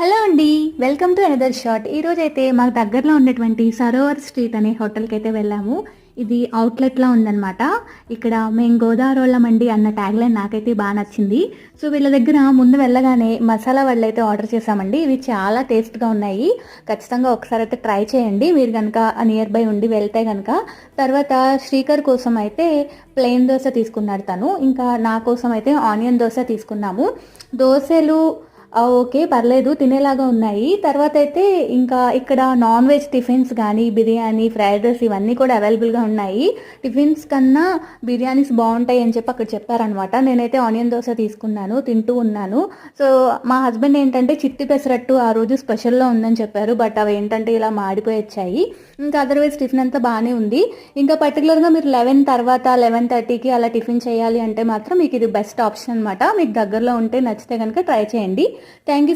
Hello అండి welcome to another shot ఈరోజు అయితే మాకు దగ్గరలో ఉన్నటువంటి సరోవర్ స్ట్రీట్ అనే హోటల్కి అయితే వెళ్ళాము. ఇది అవుట్లెట్లో ఉందన్నమాట. ఇక్కడ మేము గోదావరి మండి అన్న ట్యాగ్లైన్ నాకైతే బాగా నచ్చింది. సో వీళ్ళ దగ్గర ముందు వెళ్ళగానే మసాలా వడలు అయితే ఆర్డర్ చేసామండి ఇవి చాలా టేస్ట్గా ఉన్నాయి. ఖచ్చితంగా ఒకసారి అయితే ట్రై చేయండి. మీరు కనుక నియర్ బై ఉండి వెళ్తే కనుక తర్వాత శ్రీకర్ కోసం అయితే ప్లెయిన్ దోశ తీసుకున్నాడు తను. ఇంకా నా కోసం అయితే ఆనియన్ దోశ తీసుకున్నాము. దోశలు ఓకే పర్లేదు తినేలాగా ఉన్నాయి. తర్వాత అయితే ఇంకా ఇక్కడ నాన్ వెజ్ టిఫిన్స్ కానీ బిర్యానీ ఫ్రైడ్ రైస్ ఇవన్నీ కూడా అవైలబుల్గా ఉన్నాయి. టిఫిన్స్ కన్నా బిర్యానీస్ బాగుంటాయి అని చెప్పి అక్కడ చెప్పారనమాట నేనైతే ఆనియన్ దోశ తీసుకున్నాను తింటూ ఉన్నాను. సో మా హస్బెండ్ ఏంటంటే చిట్టి పెసరట్టు ఆ రోజు స్పెషల్లో ఉందని చెప్పారు. బట్ అవి ఏంటంటే ఇలా మాడిపోయి వచ్చాయి. ఇంకా అదర్వైజ్ టిఫిన్ అంతా బాగానే ఉంది. ఇంకా పర్టికులర్గా మీరు లెవెన్ తర్వాత లెవెన్ థర్టీకి అలా టిఫిన్ చేయాలి అంటే మాత్రం మీకు ఇది బెస్ట్ ఆప్షన్ అనమాట మీకు దగ్గరలో ఉంటే నచ్చితే కనుక ట్రై చేయండి. Thank you.